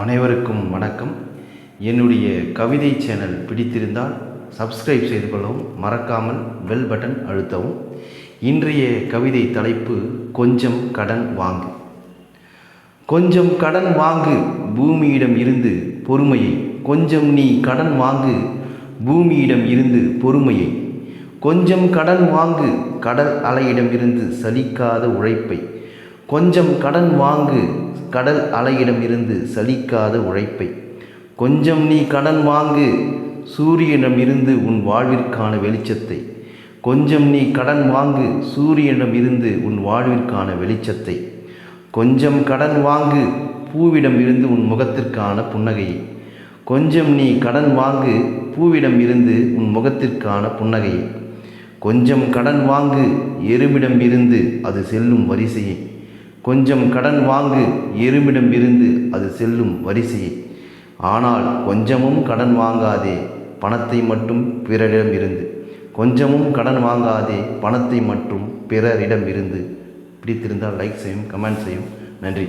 அனைவருக்கும் வணக்கம். என்னுடைய கவிதை சேனல் பிடித்திருந்தால் சப்ஸ்கிரைப் செய்து கொள்ளவும் மறக்காமல் பெல் பட்டன் அழுத்தவும். இன்றைய கவிதை தலைப்பு கொஞ்சம் கடன் வாங்கு. கொஞ்சம் கடன் வாங்கு பூமியிடம் இருந்து பொறுமையை. கொஞ்சம் நீ கடன் வாங்கு பூமியிடம் இருந்து பொறுமையை. கொஞ்சம் கடன் வாங்கு கடல் அலையிடமிருந்து சலிக்காத உழைப்பை. கொஞ்சம் கடன் வாங்கு கடல் அலையிடம் இருந்து சலிக்காத உழைப்பை. கொஞ்சம் நீ கடன் வாங்கு சூரியனிடம் இருந்து உன் வாழ்விற்கான வெளிச்சத்தை. கொஞ்சம் நீ கடன் வாங்கு சூரியனிடம் இருந்து உன் வாழ்விற்கான வெளிச்சத்தை. கொஞ்சம் கடன் வாங்கு பூவிடம் இருந்து உன் முகத்திற்கான புன்னகையை. கொஞ்சம் நீ கடன் வாங்கு பூவிடம் இருந்து உன் முகத்திற்கான புன்னகையை. கொஞ்சம் கடன் வாங்கு எறும்பிடம் இருந்து அது செல்லும் வரிசையை. கொஞ்சம் கடன் வாங்கு எறும்பிடம் இருந்து அது செல்லும் வரிசையை. ஆனால் கொஞ்சமும் கடன் வாங்காதே பணத்தை மட்டும் பிறரிடம் இருந்து. கொஞ்சமும் கடன் வாங்காதே பணத்தை மட்டும் பிறரிடம் இருந்து. பிடித்திருந்தால் லைக் செய்யும் கமெண்ட் செய்யும். நன்றி.